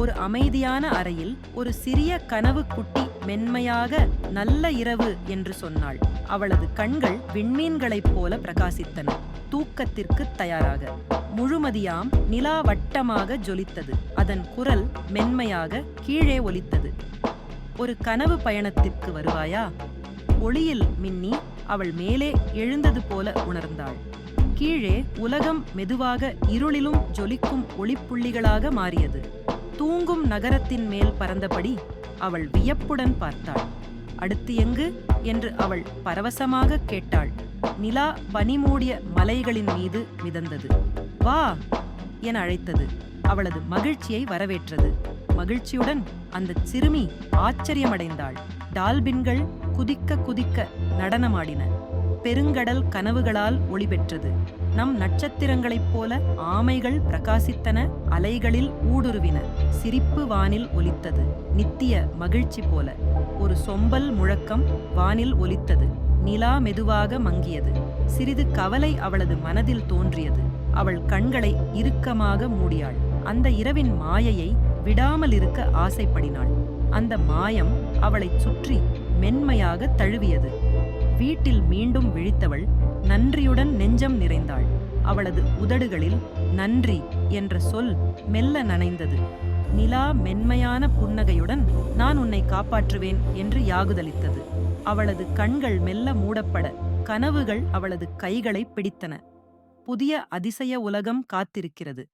ஒரு அமைதியான அறையில் ஒரு சிறிய கனவு குட்டி மென்மையாக நல்ல இரவு என்று சொன்னாள். அவளது கண்கள் விண்மீன்களைப் போல பிரகாசித்தன. தூக்கத்திற்கு தயாராக. முழுமதியாம் நிலா வட்டமாக ஜொலித்தது. அதன் குரல் மென்மையாக கீழே ஒலித்தது. ஒரு கனவு பயணத்திற்கு வருவாயா? ஒளியில் மின்னி அவள் மேலே எழுந்தது போல உணர்ந்தாள். கீழே உலகம் மெதுவாக இருளிலும் ஜொலிக்கும் ஒளிப்புள்ளிகளாக மாறியது. தூங்கும் நகரத்தின் மேல் பறந்தபடி அவள் வியப்புடன் பார்த்தாள். அடுத்து எங்கு? என்று அவள் பரவசமாக கேட்டாள். நிலா பனிமூடிய மலைகளின் மீது மிதந்தது. வா! என அழைத்தது. அவளது மகிழ்ச்சியை வரவேற்றது. மகிழ்ச்சியுடன் அந்த சிறுமி ஆச்சரியமடைந்தாள். டால்பின்கள் குதிக்க குதிக்க நடனமாடின. பெருங்கடல் கனவுகளால் ஒளிபெற்றது. நம் நட்சத்திரங்களைப் போல ஆமைகள் பிரகாசித்தன அலைகளில் ஊடுருவின சிரிப்பு வானில் ஒலித்தது நித்திய மகிழ்ச்சி போல. ஒரு சொம்பல் முழக்கம் வானில் ஒலித்தது நிலா மெதுவாக மங்கியது சிறிது கவலை அவளது மனதில் தோன்றியது. அவள் கண்களை இறுக்கமாக மூடியாள். அந்த இரவின் மாயையை விடாமல் இருக்க ஆசைப்படினாள். அந்த மாயம் அவளைச் சுற்றி மென்மையாக தழுவியது. வீட்டில் மீண்டும் விழித்தவள் நன்றியுடன் நெஞ்சம் நிறைந்தாள். அவளது உதடுகளில் நன்றி என்ற சொல் மெல்ல நனைந்தது. நிலா மென்மையான புன்னகையுடன் நான் உன்னை காப்பாற்றுவேன் என்று யாகுதலித்தது. அவளது கண்கள் மெல்ல மூடப்பட கனவுகள் அவளது கைகளை பிடித்தன. புதிய அதிசய உலகம் காத்திருக்கிறது.